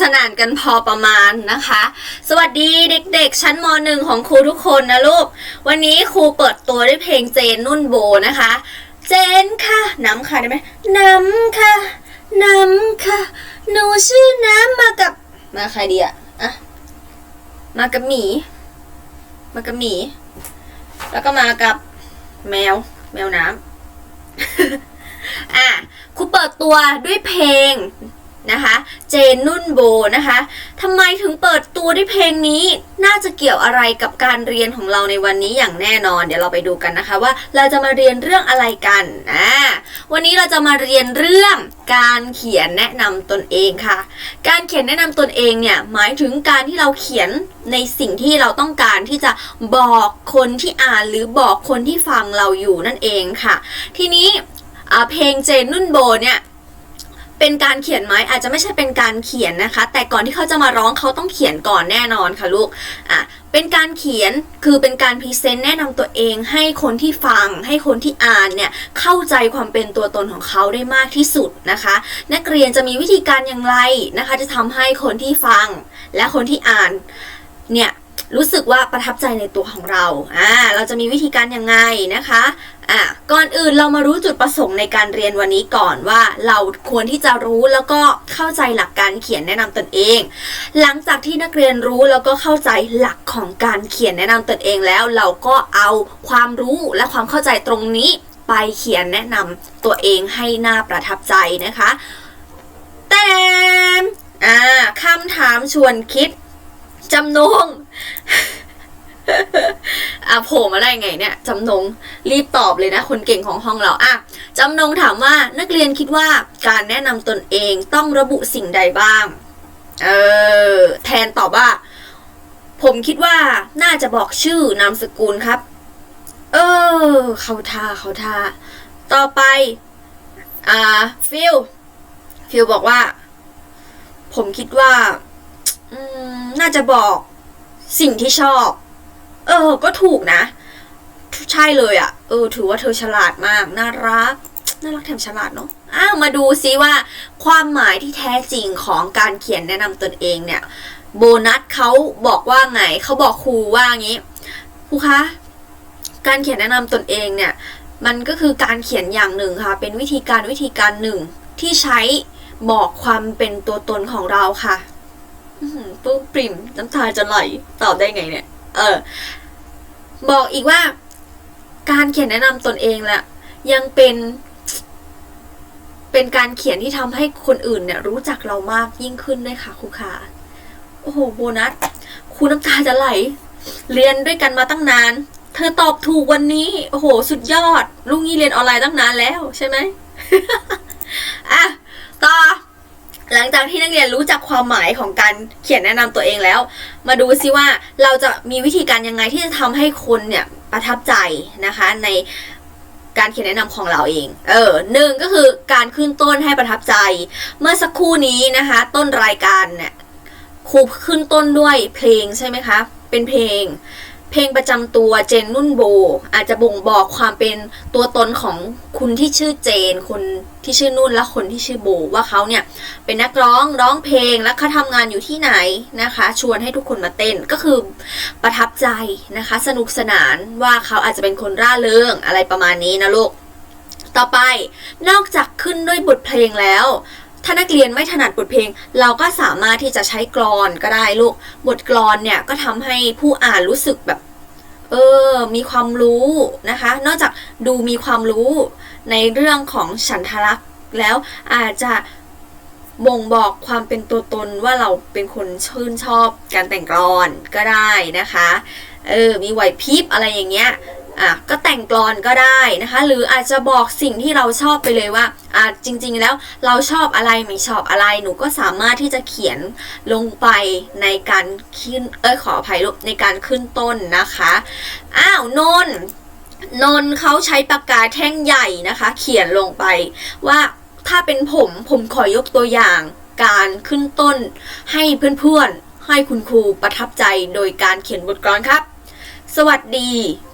สนานกันพอประมาณนะคะ สวัสดีเด็กๆ ชั้นมหนึ่งของครูทุกคนนะลูก วันนี้ครูเปิดตัวด้วยเพลงเจนนุ่นโบนะคะ เจนค่ะน้ำค่ะได้ไหมน้ำค่ะน้ำค่ะ หนูชื่อน้ำมากับมาใครดีอะอะมากับหมี มากับหมี แล้วก็มากับแมว แมวน้ำอะครูเปิดตัวด้วยเพลง นะคะ เจนนุ่นโบนะคะทำไมถึงเปิดตัวด้วยเพลงนี้ น่าจะเกี่ยวอะไรกับการเรียนของเราในวันนี้อย่างแน่นอน เดี๋ยวเราไปดูกันนะคะว่าเราจะมาเรียนเรื่องอะไรกันอ่าวันนี้เราจะมาเรียนเรื่องการเขียนแนะนำตนเองค่ะ การเขียนแนะนำตนเองเนี่ยหมายถึงการที่เราเขียนในสิ่งที่เราต้องการที่จะบอกคนที่อ่านหรือบอกคนที่ฟังเราอยู่นั่นเองค่ะ ทีนี้เพลงเจนนุ่นโบเนี่ย เป็นการเขียนไหมอาจจะไม่ใช่เป็นการเขียนนะคะ แต่ก่อนที่เขาจะมาร้องเขาต้องเขียนก่อนแน่นอนค่ะลูกอะเป็นการเขียนคือเป็นการพรีเซนต์แนะนำตัวเอง ให้คนที่ฟัง ให้คนที่อ่านเนี่ยเข้าใจความเป็นตัวตนของเขาได้มากที่สุดนะคะ นักเรียนจะมีวิธีการอย่างไรนะคะ จะทำให้คนที่ฟังและคนที่อ่านเนี่ย รู้สึกว่าประทับใจในตัวของเรา อ่า เราจะมีวิธีการยังไงนะคะ อะก่อนอื่นเรามารู้จุดประสงค์ในการเรียนวันนี้ก่อนว่าเราควรที่จะรู้แล้วก็เข้าใจหลักการเขียนแนะนำตนเอง หลังจากที่นักเรียนรู้แล้วก็เข้าใจหลักของการเขียนแนะนำตนเองแล้ว เราก็เอาความรู้และความเข้าใจตรงนี้ไปเขียนแนะนำตัวเองให้น่าประทับใจนะคะแต่อ่าคำถามชวนคิดจำนง อะโผล่มาได้ไงเนี่ยจำนงรีบตอบเลยนะ คนเก่งของห้องเราอะจำนงถามว่านักเรียนคิดว่าการแนะนำตนเองต้องระบุสิ่งใดบ้าง เออแทนตอบว่า ผมคิดว่าน่าจะบอกชื่อนามสกุลครับ เออ เขาท่าเขาท่าต่อไป อ่าฟิลฟิลบอกว่า ผมคิดว่าอืมน่าจะบอกสิ่งที่ชอบ เออ ก็ถูกนะ ใช่เลยอะ่ะ เออ ถือว่าเธอฉลาดมาก น่ารัก น่ารักแถมฉลาดเนาะ อ้าวมาดูซิว่า ความหมายที่แท้จริงของการเขียนแนะนำตนเองเนี่ย โบนัสเขาบอกว่าไง เขาบอกครูว่างี้ ครูคะ การเขียนแนะนำตนเองเนี่ย มันก็คือการเขียนอย่างหนึ่งค่ะ เป็นวิธีการวิธีการหนึ่งที่ใช้บอกความเป็นตัวตนของเราค่ะปลื้มปริ่มน้ำตาจะไหลตอบได้ไงเนี่ย เออ บอกอีกว่า การเขียนแนะนำตนเองแหละยังเป็นเป็นการเขียนที่ทำให้คนอื่นเนี่ย รู้จักเรามากยิ่งขึ้นด้วยค่ะครูขาโอ้โหโบนัสครูน้ำตาจะไหล เรียนด้วยกันมาตั้งนาน เธอตอบถูกวันนี้ โอ้โห สุดยอดลูกนี่เรียนออนไลน์ตั้งนานแล้วใช่ไหม อะ ต่อ หลังจากที่นักเรียนรู้จักความหมายของการเขียนแนะนำตัวเองแล้ว มาดูซิว่าเราจะมีวิธีการยังไงที่จะทำให้คนเนี่ยประทับใจนะคะในการเขียนแนะนำของเราเอง เออหนึ่งก็คือการขึ้นต้นให้ประทับใจ เมื่อสักครู่นี้นะคะ ต้นรายการเนี่ยครูขึ้นต้นด้วยเพลงใช่ไหมคะ เป็นเพลง เพลงประจำตัวเจนนุ่นโบ อาจจะบ่งบอกความเป็นตัวตนของคุณที่ชื่อเจน คนที่ชื่อนุ่นและคนที่ชื่อโบ ว่าเขาเนี่ยเป็นนักร้องร้องเพลงแล้วเขาทำงานอยู่ที่ไหนนะคะ ชวนให้ทุกคนมาเต้นก็คือประทับใจนะคะ สนุกสนานว่าเขาอาจจะเป็นคนร่าเริงอะไรประมาณนี้นะลูกต่อไปนอกจากขึ้นด้วยบทเพลงแล้ว ถ้านักเรียนไม่ถนัดบทเพลง เราก็สามารถที่จะใช้กลอนก็ได้ลูก บทกลอนเนี่ยก็ทำให้ผู้อ่านรู้สึกแบบ เออ มีความรู้นะคะ นอกจากดูมีความรู้ในเรื่องของฉันทลักษณ์แล้วอาจจะบ่งบอกความเป็นตัวตนว่าเราเป็นคนชื่นชอบการแต่งกลอนก็ได้นะคะ เออ มีไหวพริบอะไรอย่างเงี้ย อะก็แต่งกลอนก็ได้นะคะ หรืออาจจะบอกสิ่งที่เราชอบไปเลยว่าอะจริง ๆ แล้วเราชอบอะไรไม่ชอบอะไรหนูก็สามารถที่จะเขียนลงไปในการขึ้นเอ้ยขออภัยลูกในการขึ้นต้นนะคะอ้าวนนนนเขาใช้ปากกาแท่งใหญ่นะคะ เขียนลงไปว่าถ้าเป็นผมผมขอยกตัวอย่างการขึ้นต้นให้เพื่อนๆให้คุณครูประทับใจโดยการเขียนบทกลอนครับ สวัสดี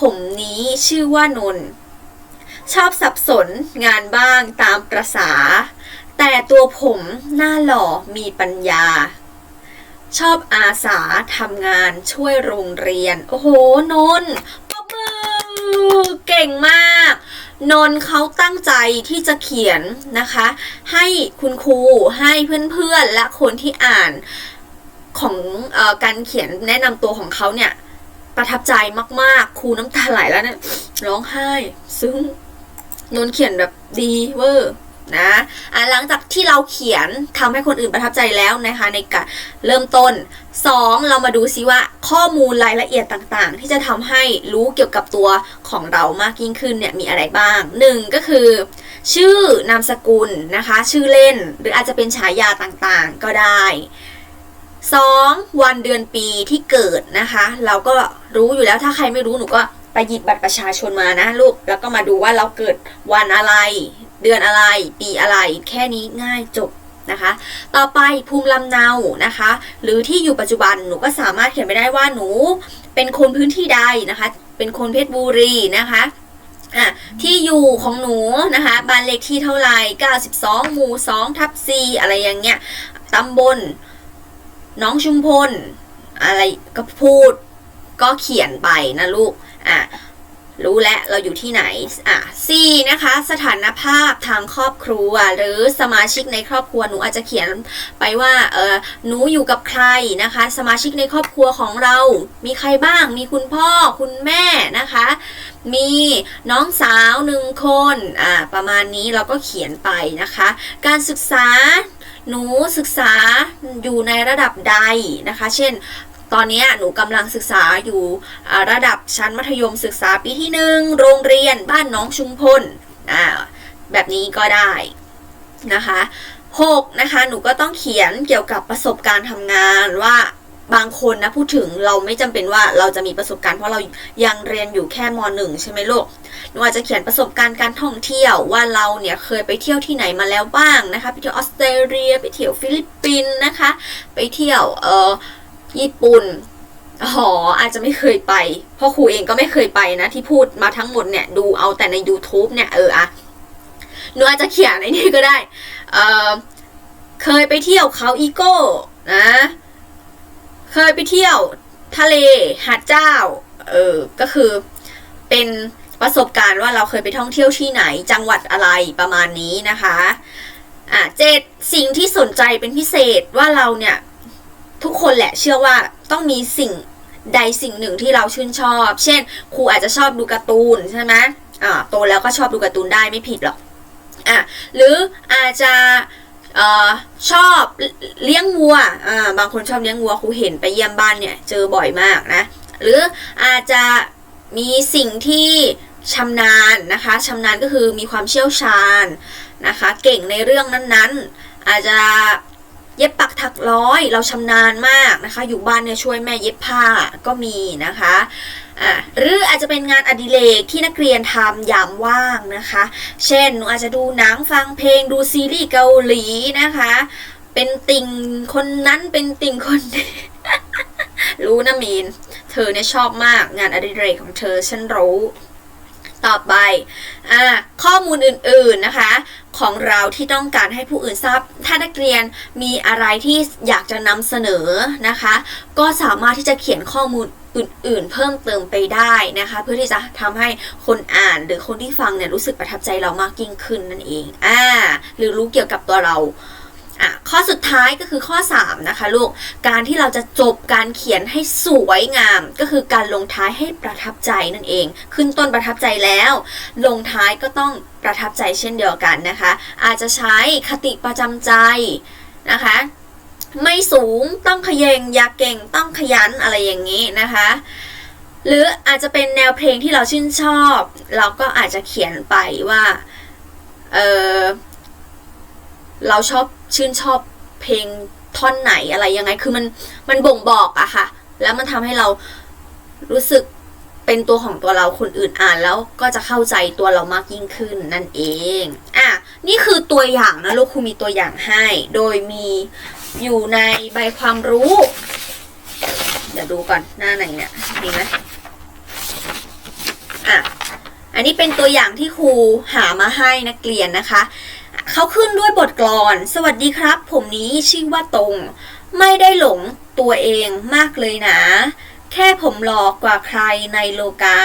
ผมนี้ชื่อว่านน ชอบสับสนงานบ้างตามประษา แต่ตัวผมหน้าหล่อมีปัญญา ชอบอาสาทำงานช่วยโรงเรียน โอ้โห นนปรบมือเก่งมาก นนเขาตั้งใจที่จะเขียนนะคะ ให้คุณครูให้เพื่อนๆ และคนที่อ่านของอการเขียนแนะนำตัวของเขาเนี่ย ประทับใจมากๆ ครูน้ำตาไหลแล้วเนี่ยร้องไห้ ซึ่งนนท์เขียนแบบดีเวอร์นะอะหลังจากที่เราเขียนทำให้คนอื่นประทับใจแล้วนะคะในการเริ่มต้น 2. เรามาดูซิว่าข้อมูลรายละเอียดต่างๆ ที่จะทำให้รู้เกี่ยวกับตัวของเรามากยิ่งขึ้นเนี่ยมีอะไรบ้าง 1. ก็คือ ชื่อนามสกุลนะคะ ชื่อเล่นหรืออาจจะเป็นฉายาต่างๆก็ได้ 2. วันเดือนปีที่เกิดนะคะ เราก็รู้อยู่แล้วถ้าใครไม่รู้หนูก็ไปหยิบบัตรประชาชนมานะลูกแล้วก็มาดูว่าเราเกิดวันอะไร เดือนอะไร ปีอะไร แค่นี้ง่ายจบนะคะ ต่อไปภูมิลำเนานะคะ หรือที่อยู่ปัจจุบันหนูก็สามารถเขียนไปได้ว่าหนูเป็นคนพื้นที่ใดนะคะ เป็นคนเพชรบุรีนะคะอะที่อยู่ของหนูนะคะบ้านเลขที่เท่าไหร่92หมู่2ทับ4อะไรอย่างเงี้ยตำบล น้องชุมพล อะไรก็พูดก็เขียนไปนะลูก อะ รู้แล้วเราอยู่ที่ไหน อะ C นะคะ สถานภาพทางครอบครัว หรือสมาชิกในครอบครัว หนูอาจจะเขียนไปว่า เออหนูอยู่กับใครนะคะ สมาชิกในครอบครัวของเรา มีใครบ้าง มีคุณพ่อ คุณแม่นะคะ มีน้องสาวหนึ่งคน อ่าประมาณนี้เราก็เขียนไปนะคะ การศึกษา หนูศึกษาอยู่ในระดับใดนะคะ เช่น ตอนนี้หนูกำลังศึกษาอยู่ระดับชั้นมัธยมศึกษาปีที่หนึ่งโรงเรียนบ้านน้องชุมพลแบบนี้ก็ได้นะคะ 6 นะคะ หนูก็ต้องเขียนเกี่ยวกับประสบการณ์ทำงานว่า บางคนนะพูดถึงเราไม่จำเป็นว่าเราจะมีประสบการณ์ เพราะเรายังเรียนอยู่แค่มหนึ่งใช่ไหมลูกหนูอาจจะเขียนประสบการณ์การท่องเที่ยวว่าเราเนี่ยเคยไปเที่ยวที่ไหนมาแล้วบ้างนะคะ ไปเที่ยวออสเตรเลีย ไปเที่ยวฟิลิปปินส์นะคะ ไปเที่ยวเอ่อญี่ปุ่นอ๋ออาจจะไม่เคยไป เพราะครูเองก็ไม่เคยไปนะที่พูดมาทั้งหมดเนี่ยดูเอาแต่ใน YouTube เนี่ยเอออะหนูอาจจะเขียนไอ้นี่ก็ได้ เออเคยไปเที่ยวเขาอีโก้นะ เคยไปเที่ยวทะเลหาดเจ้า เออ ก็คือเป็นประสบการณ์ว่าเราเคยไปท่องเที่ยวที่ไหน จังหวัดอะไรประมาณนี้นะคะ อะเจ็ดสิ่งที่สนใจเป็นพิเศษว่าเราเนี่ย ทุกคนแหละเชื่อว่าต้องมีสิ่งใดสิ่งหนึ่งที่เราชื่นชอบ เช่น ครูอาจจะชอบดูการ์ตูนใช่ไหมอ่าโตแล้วก็ชอบดูการ์ตูนได้ไม่ผิดหรอกอะหรืออาจจะ ออชอบเลี้ยงวัวอ่าบางคนชอบเลี้ยงวัวครูเห็นไปเยี่ยมบ้านเนี่ยเจอบ่อยมากนะ หรืออาจจะมีสิ่งที่ชำนาญนะคะชำนาญก็คือมีความเชี่ยวชาญนะคะ เก่งในเรื่องนั้นๆ อาจจะเย็บปักถักร้อยเราชำนาญมากนะคะ อยู่บ้านเนี่ยช่วยแม่เย็บผ้าก็มีนะคะ อ่าหรืออาจจะเป็นงานอดิเรกที่นักเรียนทำยามว่างนะคะ เช่นหนูอาจจะดูหนังฟังเพลงดูซีรีส์เกาหลีนะคะ เป็นติ่งคนนั้นเป็นติ่งคนนี้รู้นะมีน เธอเนี่ยชอบมากงานอดิเรกของเธอฉันรู้ต่อไปอ่าข้อมูลอื่นๆนะคะ ของเราที่ต้องการให้ผู้อื่นทราบ ถ้านักเรียนมีอะไรที่อยากจะนำเสนอนะคะ ก็สามารถที่จะเขียนข้อมูล อื่นๆ เพิ่มเติมไปได้นะคะ เพื่อที่จะทำให้คนอ่านหรือคนที่ฟังเนี่ยรู้สึกประทับใจเรามากยิ่งขึ้นนั่นเองอ่าหรือรู้เกี่ยวกับตัวเราอะข้อสุดท้ายก็คือข้อ 3 นะคะลูก การที่เราจะจบการเขียนให้สวยงาม ก็คือการลงท้ายให้ประทับใจนั่นเอง ขึ้นต้นประทับใจแล้ว ลงท้ายก็ต้องประทับใจเช่นเดียวกันนะคะ อาจจะใช้คติประจำใจนะคะ ไม่สูงต้องขยงอยากเก่งต้องขยันอะไรอย่างนี้นะคะ หรืออาจจะเป็นแนวเพลงที่เราชื่นชอบ เราก็อาจจะเขียนไปว่าเออเราชอบชื่นชอบเพลงท่อนไหนอะไรยังไง คือมันมันบ่งบอกอะค่ะ แล้วมันทำให้เรารู้สึกเป็นตัวของตัวเราคนอื่นอ่านแล้วก็จะเข้าใจตัวเรามากยิ่งขึ้นนั่นเอง อะ นี่คือตัวอย่างนะลูกครูมีตัวอย่างให้ โดยมี อยู่ในใบความรู้ เดี๋ยวดูก่อนหน้าไหนเนี่ยมีไหมอะอันนี้เป็นตัวอย่างที่ครูหามาให้นักเรียนนะคะ เขาขึ้นด้วยบทกลอน สวัสดีครับ ผมนี้ชื่อว่าตรง ไม่ได้หลงตัวเองมากเลยนะ แค่ผมหลอกกว่าใครในโลกา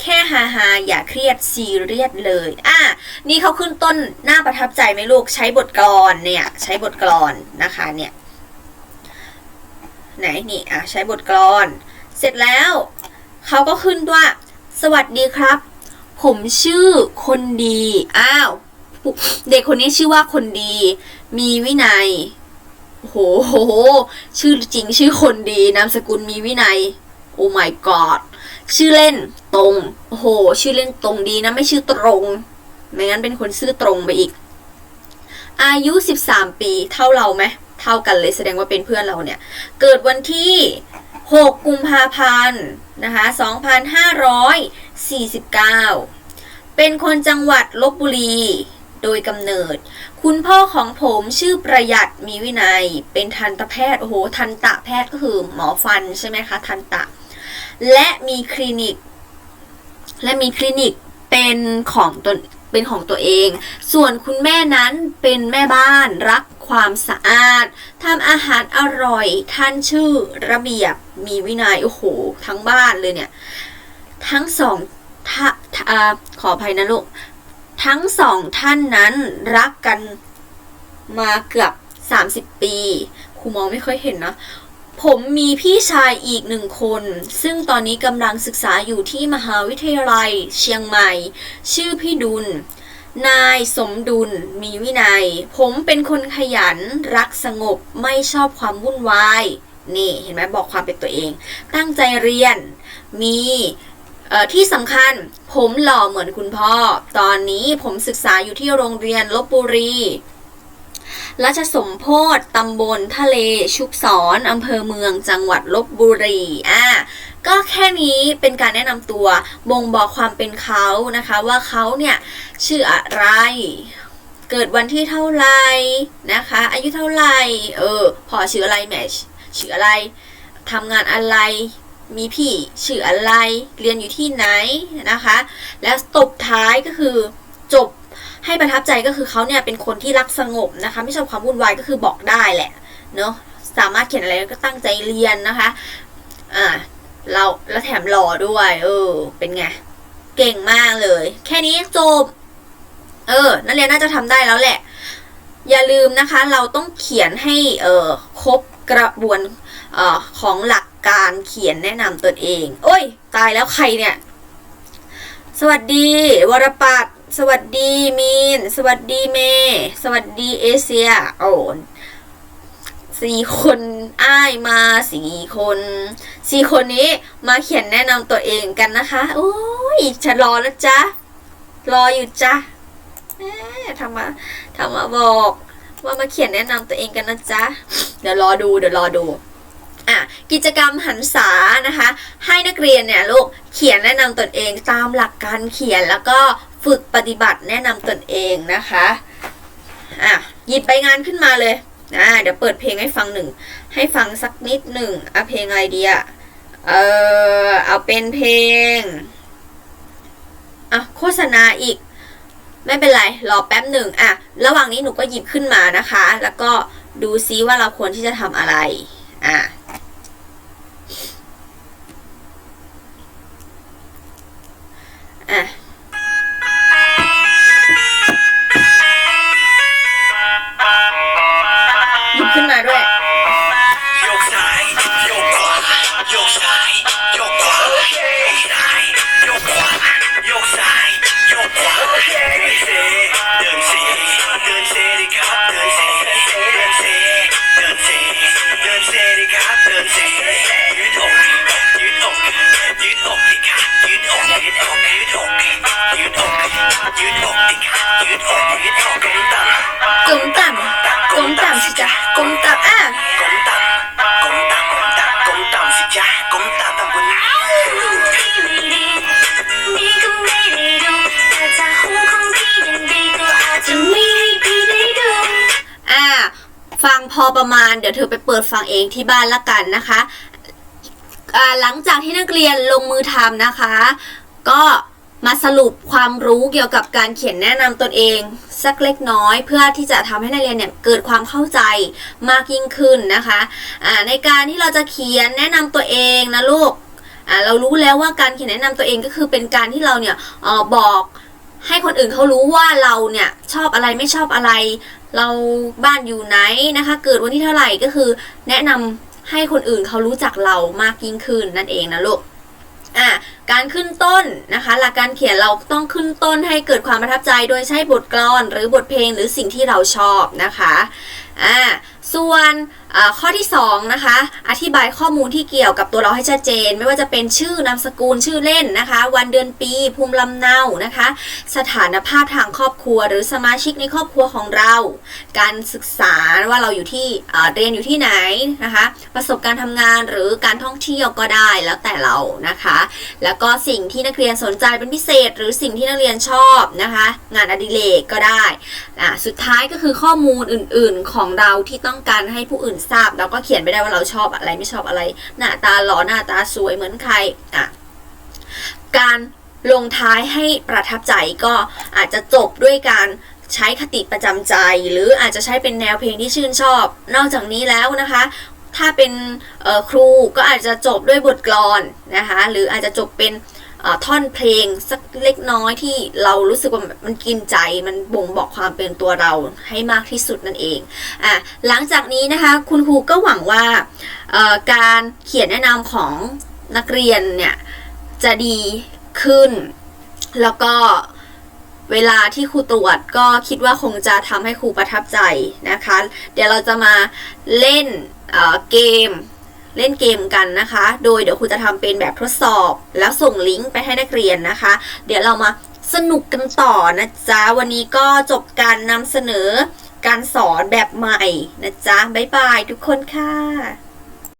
แค่ฮาฮาอย่าเครียดซีเรียสเลย อะนี่เขาขึ้นต้นน่าประทับใจไหมลูกใช้บทกลอนเนี่ยใช้บทกลอนนะคะเนี่ยไหนนี่อะใช้บทกลอน เสร็จแล้วเขาก็ขึ้นว่า สวัสดีครับ ผมชื่อคนดีอ้าวเด็กคนนี้ชื่อว่าคนดี มีวินัยโอ้โห ชื่อจริงชื่อคนดีนามสกุลมีวินัย โอ้ my god ชื่อเล่นตรงโอ้โห ชื่อเล่นตรงดีนะ ไม่ชื่อตรงไม่งั้นเป็นคนซื่อตรงไปอีก อายุ 13 ปีเท่าเราไหมเท่ากันเลยแสดงว่าเป็นเพื่อนเราเนี่ย เกิดวันที่ 6 กุมภาพันธ์นะคะ2549 เป็นคนจังหวัดลบบุรีโดยกำเนิด คุณพ่อของผมชื่อประหยัดมีวินัย เป็นทันตแพทย์ โอ้โห ทันตะแพทย์ก็คือหมอฟันใช่ไหมคะ ทันตะ และมีคลินิก และมีคลินิกเป็นของตนเป็นของตัวเอง ส่วนคุณแม่นั้นเป็นแม่บ้านรักความสะอาดทำอาหารอร่อย ท่านชื่อระเบียบมีวินัย โอ้โห ทั้งบ้านเลยเนี่ย ทั้งสองท่าขออภัยนะลูก ทั้งสองท่านนั้นรักกันมาเกือบ 30 ปี ครูมองไม่ค่อยเห็นนะ ผมมีพี่ชายอีกหนึ่งคน ซึ่งตอนนี้กำลังศึกษาอยู่ที่มหาวิทยาลัย เชียงใหม่ ชื่อพี่ดุล นายสมดุล มีวินัย ผมเป็นคนขยัน รักสงบ ไม่ชอบความวุ่นวาย นี่เห็นไหมบอกความเป็นตัวเอง ตั้งใจเรียน มีที่สำคัญผมหล่อเหมือนคุณพ่อ ตอนนี้ผมศึกษาอยู่ที่โรงเรียนลบบุรี ราชสมโพธตำบลทะเลชุบสอนอำเภอเมืองจังหวัดลบบุรีอะก็แค่นี้เป็นการแนะนำตัวบ่งบอกความเป็นเขานะคะว่าเขาเนี่ยชื่ออะไรเกิดวันที่เท่าไหร่นะคะ อายุเท่าไหร่เออพอชื่ออะไรแม่ชื่ออะไรทำงานอะไรมีพี่ชื่ออะไรเรียนอยู่ที่ไหนนะคะ แล้วตบท้ายก็คือจบ ให้ประทับใจก็คือเขาเนี่ยเป็นคนที่รักสงบนะคะ ไม่ชอบความวุ่นวายก็คือบอกได้แหละเนาะสามารถเขียนอะไรก็ตั้งใจเรียนนะคะอ่าเราแล้วแถมหล่อด้วย เออ เป็นไง เก่งมากเลย แค่นี้จบ เออ นักเรียนน่าจะทำได้แล้วแหละ อย่าลืมนะคะ เราต้องเขียนให้เออครบกระบวนเอ่อของหลักการเขียนแนะนำตนเอง โอ้ย ตายแล้วใครเนี่ย สวัสดี วรปัต สวัสดีมีน สวัสดีเม สวัสดีเอเชีย โอ้สี่คนอ้ายมาสี่คนสี่คนนี้มาเขียนแนะนำตัวเองกันนะคะโอ้ยฉันรอแล้วจ้ะรออยู่จ้ะทำมาทำมาบอกว่ามาเขียนแนะนำตัวเองกันนะจ๊ะเดี๋ยวรอดูเดี๋ยวรอดูอะกิจกรรมหันษานะคะ ให้นักเรียนเนี่ยลูกเขียนแนะนำตนเองตามหลักการเขียนแล้วก็ ฝึกปฏิบัติแนะนำตนเองนะคะอะหยิบใบงานขึ้นมาเลยอ่าเดี๋ยวเปิดเพลงให้ฟังหนึ่ง ให้ฟังสักนิดหนึ่งเอะเพลงอะไรดีอะเออเอาเป็นเพลงอะโฆษณาอีก ไม่เป็นไร รอแป๊บหนึ่งอะระหว่างนี้หนูก็หยิบขึ้นมานะคะ แล้วก็ดูซิว่าเราควรที่จะทำอะไรอะอะ กลมต่ำกลมต่ำสิจ๊ะกลมต่ำอะกลมต่ำกลมต่ำกลมต่ำกลมต่ำสิจ๊ะกลมต่ำต่ำกว่านั้นฟังพอประมาณเดี๋ยวเธอไปเปิดฟังเองที่บ้านละกันนะคะหลังจากที่นักเรียนลงมือทำนะคะ ก็ มาสรุปความรู้เกี่ยวกับการเขียนแนะนำตนเอง สักเล็กน้อย เพื่อที่จะทำให้นักเรียนเนี่ยเกิดความเข้าใจมากยิ่งขึ้นนะคะอ่าในการที่เราจะเขียนแนะนำตัวเองนะลูกเรารู้แล้วว่าการเขียนแนะนำตัวเองก็คือเป็นการที่เราเนี่ยออบอกให้คนอื่นเขารู้ว่าเราเนี่ยชอบอะไรไม่ชอบอะไร เราบ้านอยู่ไหนนะคะ เกิดวันที่เท่าไหร่ก็คือ แนะนำให้คนอื่นเขารู้จักเรามากยิ่งขึ้นนั่นเองนะลูก อะการขึ้นต้นนะคะ หลักการเขียนเราต้องขึ้นต้นให้เกิดความประทับใจโดยใช้บทกลอน หรือบทเพลงหรือสิ่งที่เราชอบนะคะอ่าส่วน ข้อที่2นะคะอธิบายข้อมูลที่เกี่ยวกับตัวเราให้ชัดเจน ไม่ว่าจะเป็นชื่อนามสกุลชื่อเล่นนะคะ วันเดือนปี ภูมิลำเนานะคะ สถานภาพทางครอบครัว หรือสมาชิกในครอบครัวของเรา การศึกษาว่าเราอยู่ที่เรียนอยู่ที่ไหนนะคะ ประสบการณ์ทำงานหรือการท่องเที่ยวก็ได้แล้วแต่เรานะคะ แล้วก็สิ่งที่นักเรียนสนใจเป็นพิเศษ หรือสิ่งที่นักเรียนชอบนะคะ งานอดิเรกก็ได้อะสุดท้ายก็คือข้อมูลอื่น ๆ ของเราที่ต้องการให้ผู้อื่นทราบเราก็เขียนไปได้ว่าเราชอบอะไรไม่ชอบอะไร หน้าตาหล่อหน้าตาสวยเหมือนใครอะการลงท้ายให้ประทับใจก็อาจจะจบด้วยการใช้คติประจำใจ หรืออาจจะใช้เป็นแนวเพลงที่ชื่นชอบ นอกจากนี้แล้วนะคะ ถ้าเป็นครูก็อาจจะจบด้วยบทกลอนนะคะ หรืออาจจะจบเป็น ท่อนเพลงสักเล็กน้อยที่เรารู้สึกว่ามันกินใจมันบ่งบอกความเป็นตัวเราให้มากที่สุดนั่นเองอะหลังจากนี้นะคะคุณครูก็หวังว่าการเขียนแนะนำของนักเรียนเนี่ยจะดีขึ้น แล้วก็เวลาที่ครูตรวจก็คิดว่าคงจะทำให้ครูประทับใจนะคะ เดี๋ยวเราจะมาเล่นเเกม เล่นเกมกันนะคะ โดยเดี๋ยวครูจะทำเป็นแบบทดสอบ แล้วส่งลิงก์ไปให้นักเรียนนะคะ เดี๋ยวเรามาสนุกกันต่อนะจ๊ะ วันนี้ก็จบการนำเสนอการสอนแบบใหม่นะจ๊ะ บ๊ายบายทุกคนค่ะ